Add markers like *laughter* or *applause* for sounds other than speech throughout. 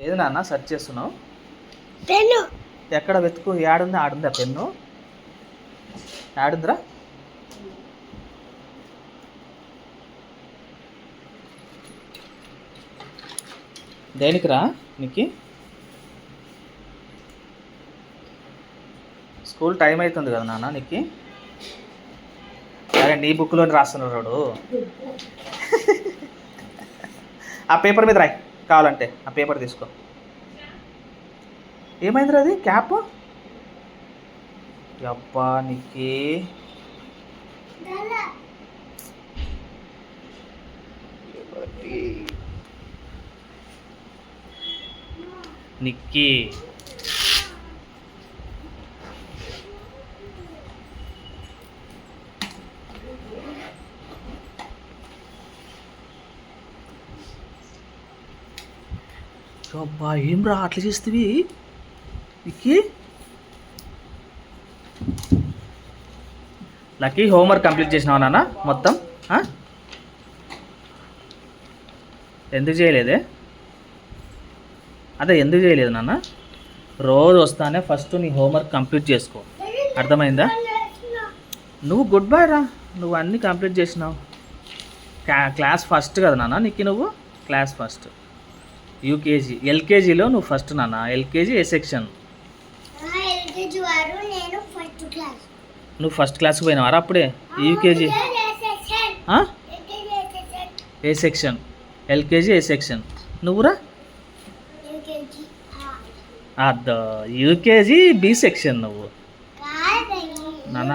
ఏది నాన్న? సెర్చ్ చేస్తున్నావు. పెన్ను. ఎక్కడ వెతుకు? యాడుంది? ఆడుందా పెన్ను? యాడుందిరా? దేనికిరా నీకు? స్కూల్ టైం అవుతుంది కదా నాన్న నీకు? అరే నీ బుక్లోని రాస్తున్నాడు. *laughs* ఆ పేపర్ మీద రాయి. కావాలంటే ఆ పేపర్ తీసుకో. ఏమైందిరా అది? క్యాప్? అబ్బా నీకి నిక్కి. అబ్బా ఏం రా అట్లా చేస్తేవి? నిక్కి లక్కీ హోంవర్క్ కంప్లీట్ చేసినావా నాన్న మొత్తం? ఎందుకు చేయలేదే? అదే ఎందుకు చేయలేదు నాన్న? రోజు వస్తానే ఫస్ట్ నీ హోంవర్క్ కంప్లీట్ చేసుకో. అర్థమైందా? నువ్వు గుడ్ బై రా. నువ్వు అన్నీ కంప్లీట్ చేసినావు. క్లా- క్లాస్ ఫస్ట్ కదా నాన్న నీకు నువ్వు? Class first. యూకేజీ ఎల్కేజీలో నువ్వు ఫస్ట్ నాన్న. ఎల్కేజీ ఏ సెక్షన్ క్లాస్ నువ్వు ఫస్ట్ క్లాస్కి పోయినావారా అప్పుడే. UKG? A section LKG A section నువ్వురా అద్ద యూకేజీ బి సెక్షన్ నువ్వు. నాన్న.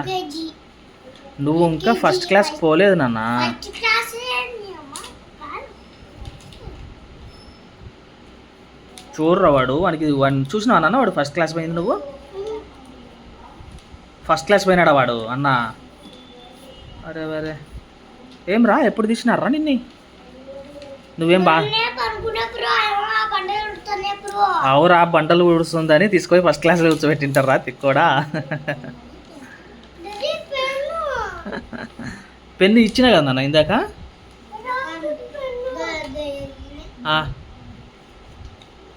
నువ్వు ఇంకా ఫస్ట్ క్లాస్కి పోలేదు నాన్న ఫస్ట్ క్లాస్ చూడరా వాడు? వాడికి వాడిని చూసినావా నాన్న వాడు ఫస్ట్ క్లాస్ పోయింది నువ్వు? ఫస్ట్ క్లాస్ పోయినాడా వాడు? అన్న. అరే అరే. ఏం రా? ఎప్పుడు తీసినారా నిన్ని? నువ్వేం బా అవురా బండలు ఊడుస్తుందని తీసుకొని ఫస్ట్ క్లాస్లో కూర్చోబెట్టింటారా? తిక్కోడా? పెన్ను. ఇచ్చినా కదా నాన్న ఇందాక.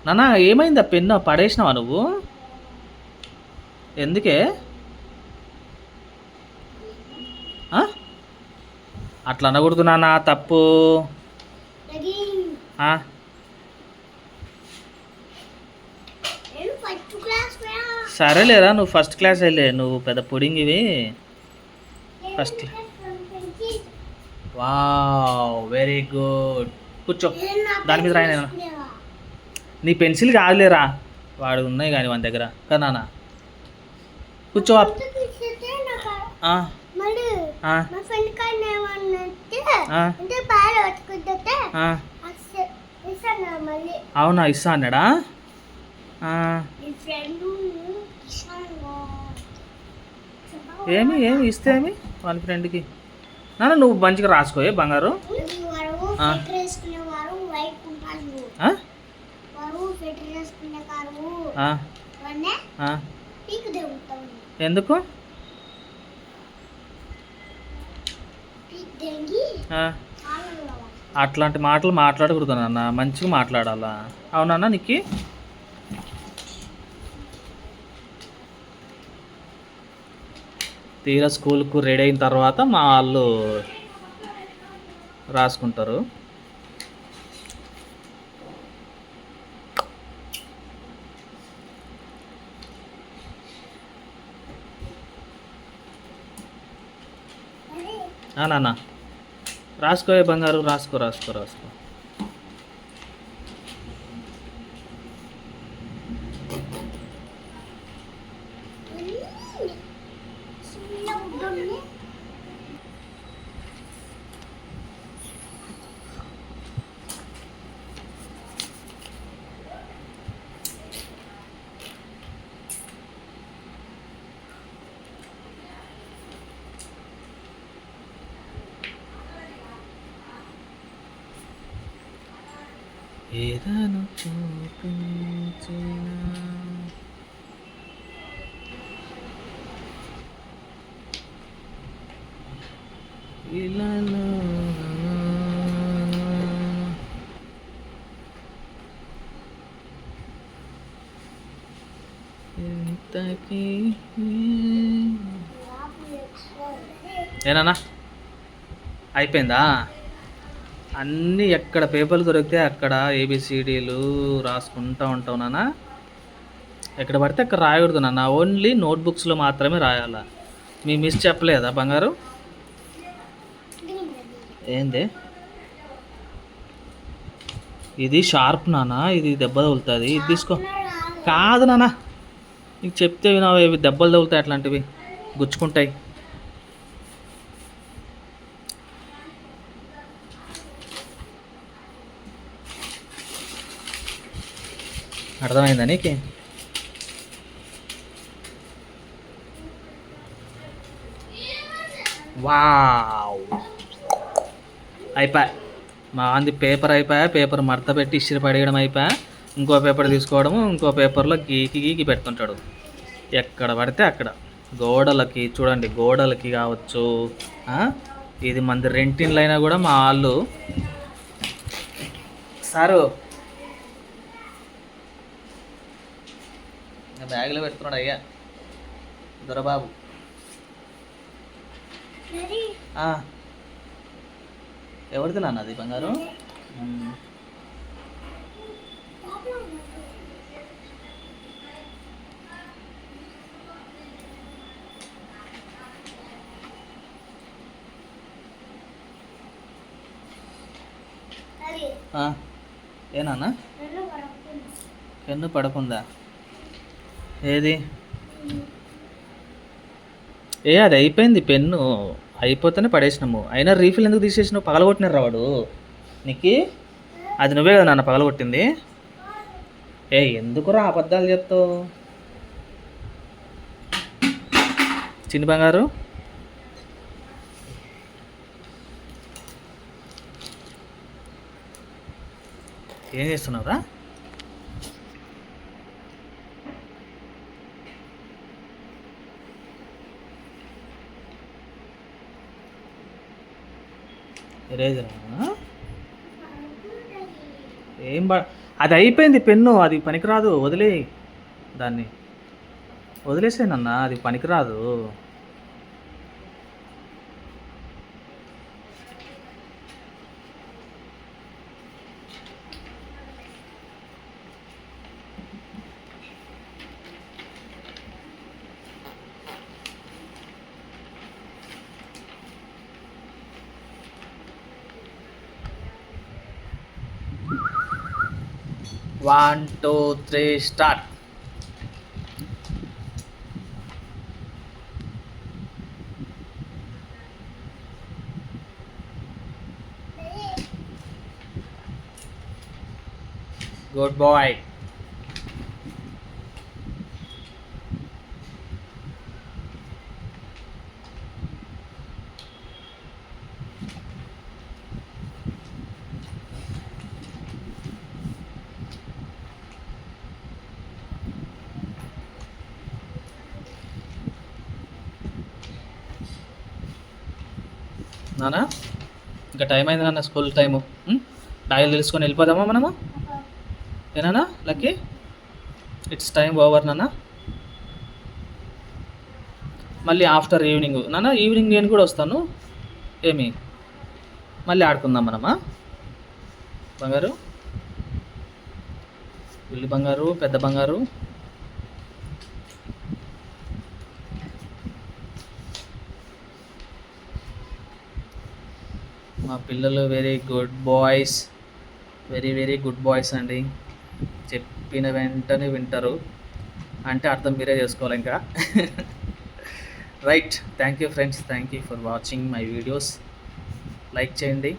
నాన్న ఏమైంది? ఆ పెన్ను పడేసినావా నువ్వు? ఎందుకే? అట్లా అనకూడదు నాన్న తప్పు. సరేలేరా నువ్వు ఫస్ట్ క్లాస్ వెళ్ళే నువ్వు పెద్ద పుడింగ్ ఇవి ఫస్ట్ వావ్ వెరీ గుడ్. కూర్చో. దాని మీద రాయి నేను. నీ పెన్సిల్ కాదులేరా వాడు ఉన్నాయి కానీ మన దగ్గర. కదా నాన్న. కూర్చో. అవునా ఇస్తా అన్నాడా? ఏమి ఏమి ఇస్తే ఏమి? వాళ్ళ ఫ్రెండ్కి. నాన్న నువ్వు మంచిగా రాసుకోయే బంగారు వారు ఆ. ఫిల్టర్ వేసుకునేవారు వైట్ ఉంటారు ఆ? వారు ఫిల్టర్ వేసుకునే కారు ఆ, వాడినే ఆ. పీక్ దిగుతాం ఎందుకు? అట్లాంటి మాటలు మాట్లాడకూడదు నాన్న. మంచిగా మాట్లాడాలా? అవునన్నా నీకు? తీరా స్కూల్కు రెడీ అయిన తర్వాత మా వాళ్ళు రాసుకుంటారు. ఆ నాన్న రాసుకో ఏ బంగారు రాసుకో రాసుకో రాసుకో చిన్న గుడ్డుని ఏదను చూపించిన ఇలాను ఇంతకీ. ఏనా అయిపోయిందా అన్నీ ఎక్కడ పేపర్లు దొరికితే అక్కడ ఏబిసిడీలు రాసుకుంటూ ఉంటావు నాన్న. ఎక్కడ పడితే అక్కడ రాయకూడదు నాన్న. ఓన్లీ నోట్బుక్స్లో మాత్రమే రాయాలా. మీ మిస్ చెప్పలేదా బంగారు? ఏంది? ఇది షార్ప్ నాన్న. ఇది దెబ్బ తగులుతుంది. ఇది తీసుకో. కాదు నాన్న. నీకు చెప్తే వినావు ఇవి దెబ్బలు తగులుతాయి అట్లాంటివి. గుచ్చుకుంటాయి. అర్థమైందా నీకు? వావ్. అయిపోయా. మా అంది పేపర్ అయిపోయా పేపర్ మడత పెట్టి ఇసిరి పడేయడం అయిపోయా. ఇంకో పేపర్ తీసుకోవడము ఇంకో పేపర్లో గీకి గీకి పెడుతుంటాడు ఎక్కడ పడితే అక్కడ. గోడలకి చూడండి గోడలకి కావచ్చు ఇది మంది రెంటిన్లైనా కూడా మా వాళ్ళు. సారు బ్యాగ్లో పెడుతున్నాడు అయ్యా. దొరబాబు. ఎవరిది నాన్న అది బంగారు? మ్మ్. బాబు అది ఆ. ఏ నాన్న రెండు పడుతుంది. పెన్ను పడకుందా ఏది? ఏ అది అయిపోయింది పెన్ను. అయిపోతేనే పడేసినాము. అయినా రీఫిల్ ఎందుకు తీసేసినావు? పగలగొట్టినారు రావాడు నీకు అది నువ్వే కదా నాన్న పగలగొట్టింది? ఏ ఎందుకురా అబద్ధాలు చెప్తావు? చిన్ని బంగారు? ఏం చేస్తున్నావురా? ఎరేజర్ ఏం బా అది అయిపోయింది పెన్ను అది పనికిరాదు వదిలే దాన్ని. వదిలేసేనన్నా అది పనికిరాదు. One two three start good boy నానా? ఇంకా టైం అయింది నాన్న స్కూల్ టైము. బ్యాగులు తెలుసుకొని వెళ్ళిపోదామా మనము? ఏనా లక్కీ? ఇట్స్ టైం ఓవర్ నాన్న మళ్ళీ ఆఫ్టర్ ఈవినింగ్. నాన్న ఈవినింగ్ నేను కూడా వస్తాను. ఏమి? మళ్ళీ ఆడుకుందాం మనమా? బంగారు? ఇల్లు బంగారు పెద్ద బంగారు. మా పిల్లలు very good boys very very good boys అండి. చెప్పిన వెంటనే వింటారు. అంటే అర్థం మీరే చేసుకోవాలి ఇంకా. Right thank you friends thank you for watching my videos like చేయండి.